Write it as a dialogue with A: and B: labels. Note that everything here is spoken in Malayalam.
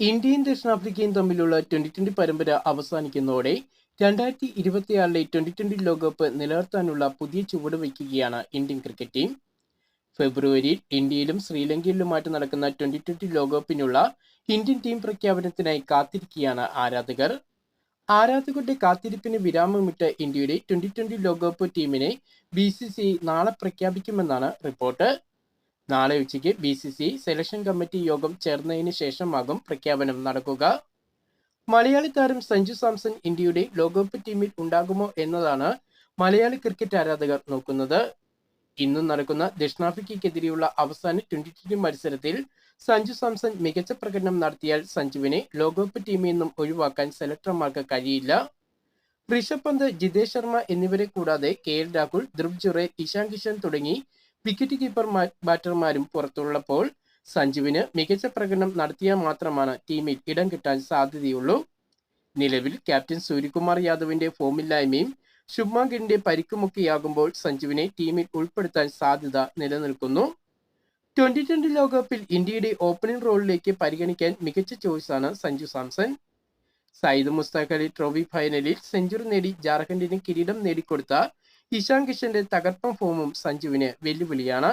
A: ഇന്ത്യയും ദക്ഷിണാഫ്രിക്കയും തമ്മിലുള്ള ട്വന്റി ട്വന്റി പരമ്പര അവസാനിക്കുന്നതോടെ രണ്ടായിരത്തി ഇരുപത്തിയാറിലെ ട്വന്റി ട്വന്റി ലോകകപ്പ് നിലനിർത്താനുള്ള പുതിയ ചുവട് വയ്ക്കുകയാണ് ഇന്ത്യൻ ക്രിക്കറ്റ് ടീം. ഫെബ്രുവരിയിൽ ഇന്ത്യയിലും ശ്രീലങ്കയിലുമായിട്ട് നടക്കുന്ന ട്വന്റി ട്വന്റി ലോകകപ്പിനുള്ള ഇന്ത്യൻ ടീം പ്രഖ്യാപനത്തിനായി കാത്തിരിക്കുകയാണ് ആരാധകർ. ആരാധകരുടെ കാത്തിരിപ്പിന് വിരാമമിട്ട് ഇന്ത്യയുടെ ട്വന്റി ട്വന്റി ലോകകപ്പ് ടീമിനെ ബി സി സി നാളെ പ്രഖ്യാപിക്കുമെന്നാണ് റിപ്പോർട്ട്. നാളെ ഉച്ചയ്ക്ക് B C C selection committee യോഗം ചേർന്നതിന് ശേഷമാകും പ്രഖ്യാപനം നടക്കുക. മലയാളി താരം സഞ്ജു സാംസൺ ഇന്ത്യയുടെ ലോകകപ്പ് ടീമിൽ ഉണ്ടാകുമോ എന്നതാണ് മലയാളി ക്രിക്കറ്റ് ആരാധകർ നോക്കുന്നത്. ഇന്നും നടക്കുന്ന ദക്ഷിണാഫ്രിക്കയ്ക്കെതിരെയുള്ള അവസാന ട്വന്റി ട്വന്റി മത്സരത്തിൽ സഞ്ജു സാംസൺ മികച്ച പ്രകടനം നടത്തിയാൽ സഞ്ജുവിനെ ലോകകപ്പ് ടീമിൽ നിന്നും ഒഴിവാക്കാൻ സെലക്ടർമാർക്ക് കഴിയില്ല. ഋഷഭ് പന്ത് ജിതേഷ് ശർമ്മ എന്നിവരെ കൂടാതെ കെ എൽ രാഹുൽ ധ്രുവ് ജുറേൽ ഇഷാൻ കിഷൻ തുടങ്ങി വിക്കറ്റ് കീപ്പർ ബാറ്റർമാരും പുറത്തുള്ളപ്പോൾ സഞ്ജുവിന് മികച്ച പ്രകടനം നടത്തിയാൽ മാത്രമാണ് ടീമിൽ ഇടം കിട്ടാൻ സാധ്യതയുള്ളൂ. നിലവിൽ ക്യാപ്റ്റൻ സൂര്യകുമാർ യാദവിന്റെ ഫോമില്ലായ്മയും ശുഭ്മാൻ ഗില്ലിന്റെ പരിക്കുമൊക്കെയാകുമ്പോൾ സഞ്ജുവിനെ ടീമിൽ ഉൾപ്പെടുത്താൻ സാധ്യത നിലനിൽക്കുന്നു. ട്വന്റി ട്വന്റി ലോകകപ്പിൽ ഇന്ത്യയുടെ ഓപ്പണിംഗ് റോളിലേക്ക് പരിഗണിക്കാൻ മികച്ച ചോയ്സാണ് സഞ്ജു സാംസൺ. സയ്യിദ് മുസ്താഖ് അലി ട്രോഫി ഫൈനലിൽ സെഞ്ചുറി നേടി ജാർഖണ്ഡിന് കിരീടം നേടിക്കൊടുത്ത ഇഷാൻ കിഷന്റെ തകർപ്പൻ ഫോമും സഞ്ജുവിന് വെല്ലുവിളിയാണ്.